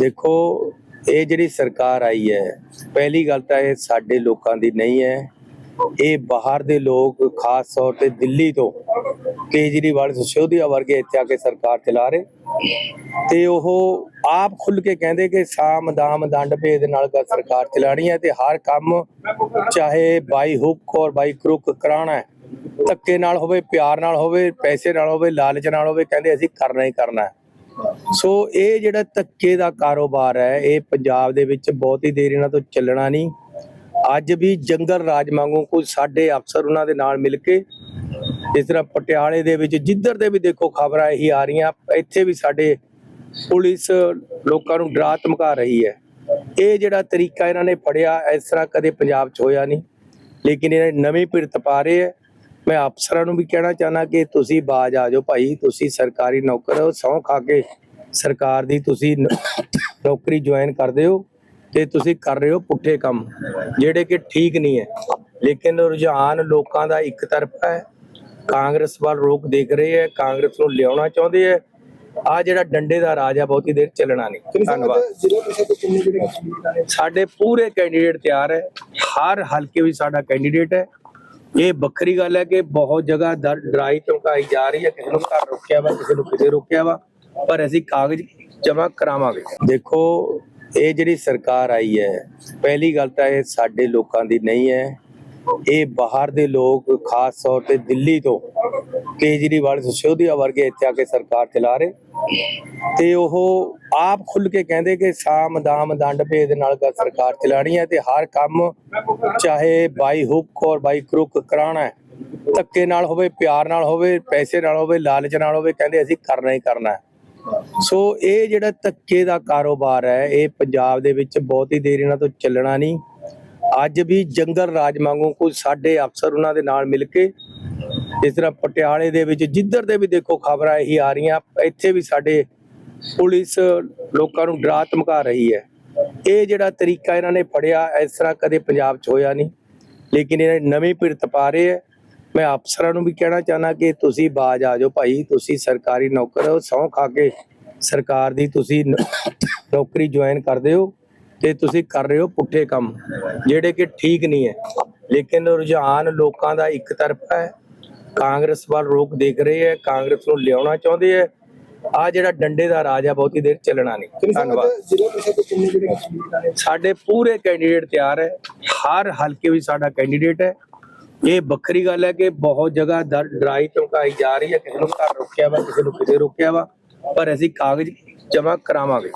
ਦੇਖੋ, ਇਹ ਜਿਹੜੀ ਸਰਕਾਰ ਆਈ ਹੈ, ਪਹਿਲੀ ਗੱਲ ਤਾਂ ਇਹ ਸਾਡੇ ਲੋਕਾਂ ਦੀ ਨਹੀਂ ਹੈ। ਇਹ ਬਾਹਰ ਦੇ ਲੋਕ, ਖਾਸ ਤੌਰ ਤੇ ਦਿੱਲੀ ਤੋਂ ਕੇਜਰੀਵਾਲ ਸਿਸੋਦੀਆ ਵਰਗੇ ਇੱਥੇ ਆ ਕੇ ਸਰਕਾਰ ਚਲਾ ਰਹੇ। ਤੇ ਉਹ ਆਪ ਖੁੱਲ ਕੇ ਕਹਿੰਦੇ ਕਿ ਸਾਮ ਦਾਮ ਦੰਡ ਭੇਦ ਨਾਲ ਗਾ ਸਰਕਾਰ ਚਲਾਣੀ ਹੈ ਤੇ ਹਰ ਕੰਮ ਚਾਹੇ ਬਾਈ ਹੁੱਕ ਔਰ ਬਾਈ ਕਰੁਕ ਕਰਾਣਾ ਹੈ। ਧੱਕੇ ਨਾਲ ਹੋਵੇ, ਪਿਆਰ ਨਾਲ ਹੋਵੇ, ਪੈਸੇ ਨਾਲ ਹੋਵੇ, ਲਾਲਚ ਨਾਲ ਹੋਵੇ, ਕਹਿੰਦੇ ਅਸੀਂ ਕਰਨਾ ਹੀ ਕਰਨਾ ਹੈ। ਸੋ ਇਹ ਜਿਹੜਾ ਧੱਕੇ ਦਾ ਕਾਰੋਬਾਰ ਹੈ, ਇਹ ਪੰਜਾਬ ਦੇ ਵਿੱਚ ਬਹੁਤ ਹੀ ਦੇਰ ਇਹਨਾਂ ਤੋਂ ਚੱਲਣਾ ਨਹੀਂ। ਅੱਜ ਵੀ ਜੰਗਲ ਰਾਜ ਵਾਂਗੂ ਕੁਝ ਸਾਡੇ ਅਫਸਰ ਉਹਨਾਂ ਦੇ ਨਾਲ ਮਿਲ ਕੇ ਜਿਸ ਤਰ੍ਹਾਂ ਪਟਿਆਲੇ ਦੇ ਵਿੱਚ, ਜਿੱਧਰ ਦੇ ਵੀ ਦੇਖੋ ਖਬਰਾਂ ਇਹੀ ਆ ਰਹੀਆਂ, ਇੱਥੇ ਵੀ ਸਾਡੇ ਪੁਲਿਸ ਲੋਕਾਂ ਨੂੰ ਡਰਾ ਧਮਕਾ ਰਹੀ ਹੈ। ਇਹ ਜਿਹੜਾ ਤਰੀਕਾ ਇਹਨਾਂ ਨੇ ਫੜਿਆ, ਇਸ ਤਰ੍ਹਾਂ ਕਦੇ ਪੰਜਾਬ 'ਚ ਹੋਇਆ ਨਹੀਂ। ਲੇਕਿਨ ਇਹ ਨਵੀਂ ਪਿਰਤ ਪਾ ਰਹੇ ਹੈ। ਮੈਂ ਅਫਸਰਾਂ ਨੂੰ ਵੀ ਕਹਿਣਾ ਚਾਹਨਾ ਕਿ ਤੁਸੀਂ ਬਾਜ ਆ ਜਾਓ ਭਾਈ ਤੁਸੀਂ ਸਰਕਾਰੀ ਨੌਕਰ ਹੋ ਸਹੁੰ ਖਾ ਕੇ ਸਰਕਾਰ ਦੀ ਤੁਸੀਂ ਨੌਕਰੀ ਜੁਆਇਨ ਕਰਦੇ ਹੋ ਤੇ ਤੁਸੀਂ ਕਰ ਰਹੇ ਹੋ ਪੁੱਠੇ ਕੰਮ ਜਿਹੜੇ ਕਿ ਠੀਕ ਨਹੀਂ ਹੈ। ਲੇਕਿਨ ਰੁਝਾਨ ਲੋਕਾਂ ਦਾ ਇੱਕ ਤਰਫਾ ਹੈ ਕਾਂਗਰਸ ਵੱਲ ਰੋਕ ਦੇਖ ਰਹੇ ਹੈ ਕਾਂਗਰਸ ਨੂੰ ਲਿਆਉਣਾ ਚਾਹੁੰਦੇ ਹੈ। ਆ ਜਿਹੜਾ ਡੰਡੇ ਦਾ ਰਾਜ ਆ ਬਹੁਤੀ ਦੇਰ ਚੱਲਣਾ ਨਹੀਂ। ਧੰਨਵਾਦ। ਸਾਡੇ ਪੂਰੇ ਕੈਂਡੀਡੇਟ ਤਿਆਰ ਹੈ। ਹਰ ਹਲਕੇ ਵਿੱਚ ਸਾਡਾ ਕੈਂਡੀਡੇਟ ਹੈ। ਇਹ ਵੱਖਰੀ ਗੱਲ ਹੈ ਕਿ ਬਹੁਤ ਜਗ੍ਹਾ ਡਰਾਈ ਧਮਕਾਈ ਜਾ ਰਹੀ ਹੈ, ਕਿਸੇ ਨੂੰ ਘਰ ਰੋਕਿਆ ਵਾ, ਕਿਸੇ ਨੂੰ ਕਿਤੇ ਰੋਕਿਆ ਵਾ, ਪਰ ਅਸੀਂ ਕਾਗਜ਼ ਜਮ੍ਹਾਂ ਕਰਾਵਾਂਗੇ। ਦੇਖੋ, ਇਹ ਜਿਹੜੀ ਸਰਕਾਰ ਆਈ ਹੈ, ਪਹਿਲੀ ਗੱਲ ਤਾਂ ਇਹ ਸਾਡੇ ਲੋਕਾਂ ਦੀ ਨਹੀਂ ਹੈ। ਇਹ ਬਾਹਰ ਦੇ ਲੋਕ, ਖਾਸ ਤੌਰ ਤੇ ਦਿੱਲੀ ਤੋਂ ਕੇਜਰੀਵਾਲ ਸਿਸੋਦੀਆ ਵਰਗੇ ਇੱਥੇ ਆ ਕੇ ਸਰਕਾਰ ਚਲਾ ਰਹੇ। ਤੇ ਉਹ ਆਪ ਖੁੱਲ ਕੇ ਕਹਿੰਦੇ ਕਿ ਸਾਮ ਦਾਮ ਦੰਡ ਭੇਦ ਨਾਲ ਗਾ ਸਰਕਾਰ ਚਲਾਣੀ ਹੈ ਤੇ ਹਰ ਕੰਮ ਚਾਹੇ ਬਾਈ ਹੁੱਕ ਔਰ ਬਾਈ ਕਰੁੱਕ ਕਰਾਣਾ ਹੈ, ਧੱਕੇ ਨਾਲ ਹੋਵੇ, ਪਿਆਰ ਨਾਲ ਹੋਵੇ, ਪੈਸੇ ਨਾਲ ਹੋਵੇ, ਲਾਲਚ ਨਾਲ ਹੋਵੇ, ਕਹਿੰਦੇ ਅਸੀਂ ਕਰਨਾ ਹੀ ਕਰਨਾ ਹੈ। ਸੋ ਇਹ ਜਿਹੜਾ ਧੱਕੇ ਦਾ ਕਾਰੋਬਾਰ ਹੈ, ਇਹ ਪੰਜਾਬ ਦੇ ਵਿੱਚ ਬਹੁਤ ਹੀ ਦੇਰ ਇਹਨਾਂ ਤੋਂ ਚੱਲਣਾ ਨਹੀਂ। ਅੱਜ ਵੀ ਜੰਗਲ ਰਾਜ ਵਾਂਗੂ ਕੁਝ ਸਾਡੇ ਅਫਸਰ ਉਹਨਾਂ ਦੇ ਨਾਲ ਮਿਲ ਕੇ ਜਿਸ ਤਰ੍ਹਾਂ ਪਟਿਆਲੇ ਦੇ ਵਿੱਚ ਜਿੱਧਰ ਦੇ ਵੀ ਦੇਖੋ ਖਬਰਾਂ ਇਹੀ ਆ ਰਹੀਆਂ, ਇੱਥੇ ਵੀ ਸਾਡੇ ਪੁਲਿਸ ਲੋਕਾਂ ਨੂੰ ਡਰਾ ਧਮਕਾ ਰਹੀ ਹੈ। ਇਹ ਜਿਹੜਾ ਤਰੀਕਾ ਇਹਨਾਂ ਨੇ ਫੜਿਆ, ਇਸ ਤਰ੍ਹਾਂ ਕਦੇ ਪੰਜਾਬ 'ਚ ਹੋਇਆ ਨਹੀਂ। ਲੇਕਿਨ ਇਹ ਨਵੀਂ ਪਿਰਤ ਪਾ ਰਹੇ ਹੈ। ਮੈਂ ਅਫਸਰਾਂ ਨੂੰ ਵੀ ਕਹਿਣਾ ਚਾਹਨਾ ਕਿ ਤੁਸੀਂ ਬਾਜ ਆ ਜਾਓ ਭਾਈ, ਤੁਸੀਂ ਸਰਕਾਰੀ ਨੌਕਰ ਹੋ, ਸਹੁੰ ਖਾ ਕੇ ਸਰਕਾਰ ਦੀ ਤੁਸੀਂ ਨੌਕਰੀ ਜੁਆਇਨ ਕਰਦੇ ਹੋ ਤੇ ਤੁਸੀਂ ਕਰ ਰਹੇ ਹੋ ਪੁੱਠੇ ਕੰਮ, ਜਿਹੜੇ ਕਿ ਠੀਕ ਨਹੀਂ ਹੈ। ਲੇਕਿਨ ਰੁਝਾਨ ਲੋਕਾਂ ਦਾ ਇੱਕ ਤਰਫਾ ਹੈ। ਕਾਂਗਰਸ ਵੱਲ ਰੋਕ ਦੇਖ ਰਹੇ ਹੈ ਕਾਂਗਰਸ ਨੂੰ ਲਿਆਉਣਾ ਚਾਹੁੰਦੇ ਹੈ। ਆ ਜਿਹੜਾ ਡੰਡੇ ਦਾ ਰਾਜ ਆ ਬਹੁਤੀ ਦੇਰ ਚੱਲਣਾ ਨਹੀਂ। ਧੰਨਵਾਦ। ਸਾਡੇ ਪੂਰੇ ਕੈਂਡੀਡੇਟ ਤਿਆਰ ਹੈ। ਹਰ ਹਲਕੇ ਵਿੱਚ ਸਾਡਾ ਕੈਂਡੀਡੇਟ ਹੈ। ਇਹ ਵੱਖਰੀ ਗੱਲ ਹੈ ਕਿ ਬਹੁਤ ਜਗ੍ਹਾ ਡਰਾਈ ਧਮਕਾਈ ਜਾ ਰਹੀ ਹੈ। ਕਿਸੇ ਨੂੰ ਘਰ ਰੋਕਿਆ ਵਾ ਕਿਸੇ ਨੂੰ ਕਿਤੇ ਰੋਕਿਆ ਵਾ। ਪਰ ਅਸੀਂ ਕਾਗਜ਼ ਜਮ੍ਹਾਂ ਕਰਾਵਾਂਗੇ।